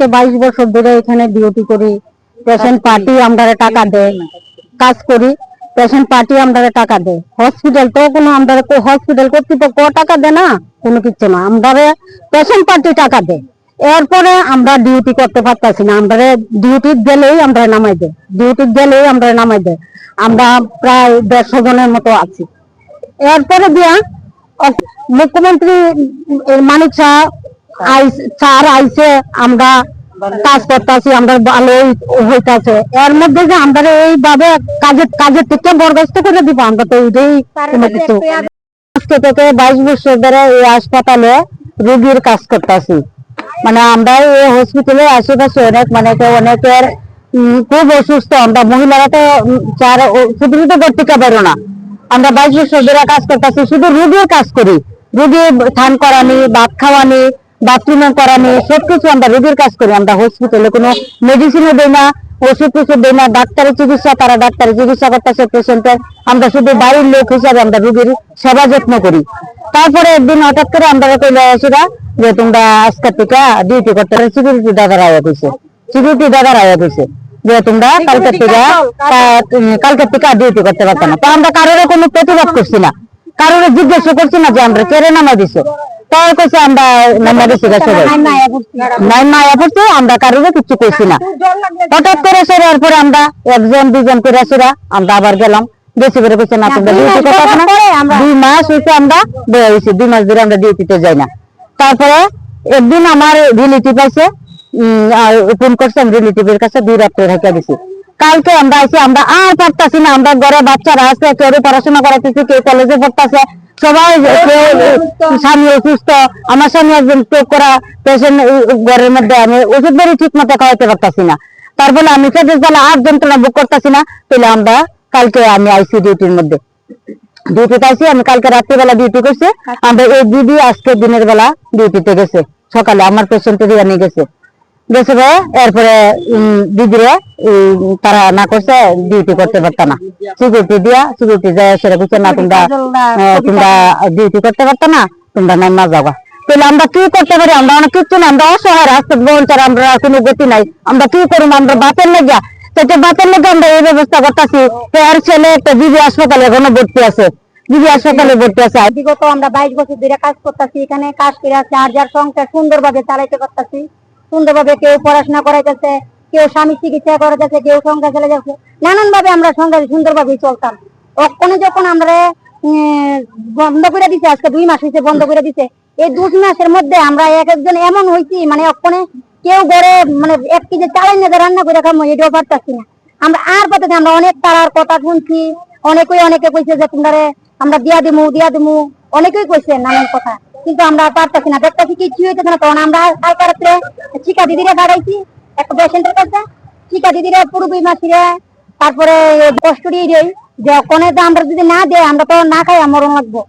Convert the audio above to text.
থেকে বাইশ বছর ধরে এখানে ডিউটি করি পেশেন্ট পার্টি আমরা টাকা দেয়, কাজ করি পেশেন্ট পার্টি আমরা টাকা দেয়। হসপিটাল তো কোনো আমরা হসপিটাল কর্তৃপক্ষ টাকা দেয় না, কোনো কিছু না। আমরা পেশেন্ট পার্টি টাকা দেয়। এরপরে আমরা ডিউটি করতে পারতাছি না। আমরা ডিউটি গেলেই আমরা নামাই দেয়। ডিউটি গেলেই আমরা নামাই দেয়। আমরা প্রায় দেড়শো জনের মতো আছি। এরপরে দিয়া মুখ্যমন্ত্রী মানিক শাহ স্যার আইসে আমরা কাজ করতেছি আমরা ভালো হইতাছে। এর মধ্যে যে আমরা এইভাবে কাজের কাজের থেকে বরখাস্ত করে দিব আমরা তো এইটাই কিছু। আজকে থেকে বাইশ বছর ধরে এই হাসপাতালে রোগীর কাজ করতেছি। মানে আমরা এই হসপিটালের আশেপাশে অনেক মানে অনেকের খুব অসুস্থ। আমরা মহিলারা তো চার শুধু ঘর থেকে বেরো না। আমরা বাইশ বছর ধরে কাজ করতেছি শুধু রুগীর কাজ করি। রুগী স্নান করানি ভাত খাওয়ানি বাথরুমে করানি সবকিছু আমরা রোগীর কাজ করি আমরা হসপিটালে কোনো মেডিসিনও দেই না ওষুধ কিছু দেই না ডাক্তারের চিকিৎসা তারা ডাক্তারের চিকিৎসা করতেছে পেশেন্টের আমরা শুধু বাড়ির লোক হিসাবে আমরা রোগীর সেবা যত্ন করি। তারপরে একদিন হঠাৎ করে আমরা কইলে আসিরা যে তোমরা আজকের থেকে ডিউটি করতে সিকিউরিটি দাদারা আয়া দিছে সিকিউরিটি দাদারা আয়া দিছে যে তোমরা কালকে থেকে কা- উম, কালকে থেকে ডিউটি করতে পারতো না। তো আমরা কারোর কোনো প্রতিবাদ করছি না। কারোর জিজ্ঞাসা করছি না যে আমরা কেড়ে নামা দিছে। কইছে আমরা পড়ছে আমরা কারোর কিছু কইছি না। হঠাৎ করে সেরার পরে আমরা একজন দুজন করে সেরা আমরা আবার গেলাম। বেশি করে কইছে না তোমরা ডিউটি করতে না। দুই মাস হইছে আমরা বয়ে দুই মাস ধরে আমরা ডিউটিতে যাই না। তারপরে একদিন আমার রিলেটিভ আছে ফোন করছে আমি রিলেটিভের কাছে দুই রাত্রে রেখে দিছি কালকে আমরা আইছি আমরা আর পারতাছি না আমরা ঘরে বাচ্চারা আছে কেউ পড়াশোনা করাতেছি কেউ কলেজে পড়তাছে। সবাই স্বামী অসুস্থ আমার স্বামী একজন স্ট্রোক করা পেশেন্ট ঘরের মধ্যে আমি ওষুধ ঠিক মতো খাওয়াতে পারতাছি না। তার ফলে আমি জ্বালা আর যন্ত্রণা বুক করতেছি না তাহলে আমরা কালকে আমি আইসি ডিউটির মধ্যে। ডিউটিতে আইসি আমি কালকে রাত্রিবেলা ডিউটি করছি। আমরা এই দিদি আজকে দিনের বেলা ডিউটিতে গেছে। সকালে আমার পেশেন্টের নিয়ে গেছে। গেছে ভাই এরপরে দিদিরা তারা না করছে ডিউটি করতে পারত না। সিকিউরিটি দিয়া সিকিউরিটি যায় সেটা বুঝছে না তোমরা তোমরা ডিউটি করতে পারত না তোমরা নাই না যাবা। তাহলে আমরা কি করতে পারি? আমরা অনেক কিচ্ছু না আমরা অসহায় রাস্তা বলছে আমরা কোনো গতি নাই। আমরা কি করব? আমরা বাতের লেগে সেটা বাতের লেগে আমরা এই ব্যবস্থা করতেছি আর ছেলে একটা বিবি হাসপাতালে এখনও ভর্তি আছে। বিবি হাসপাতালে ভর্তি আছে। বিগত আমরা বাইশ বছর ধরে কাজ করতেছি এখানে কাজ করে আছে আর যার সংসার সুন্দরভাবে চালাইতে পারতেছি। সুন্দরভাবে কেউ পড়াশোনা করাইতেছে, কেউ স্বামী চিকিৎসা করাইতেছে, কেউ সংসার চলে যাচ্ছে নানান ভাবে আমরা সংসার সুন্দরভাবে চলতাম। ওখানে যখন আমরা বন্ধ করে দিছে, আজকে দুই মাস হয়েছে বন্ধ করে দিছে, এই দুই মাসের মধ্যে আমরা এক একজন এমন হয়েছি মানে ওখানে কেউ ঘরে মানে এক কেজি চালাই না রান্না করে খাব এটাও পারতাছি না। আমরা আর পাতাছি আমরা অনেক তারার কথা শুনছি, অনেকেই অনেকে কইছে যে তোমরা আমরা দিয়া দিমু দিয়া দিমু, অনেকেই কইছে নানান কথা। কিন্তু আমরা পারতাছি না। দেখতেছি কিছু হইতেছে না তখন আমরা কালকে রাত্রে চিকা দিদিরে বাড়াইছি একটা পেশেন্টের কাছে। চিকা দিদিরে পুরোপুরি মাসিরে তারপরে কষ্ট দিয়ে দেই। যে কোনে আমরা যদি না দেয় আমরা তো না খাই মরণ লাগবো।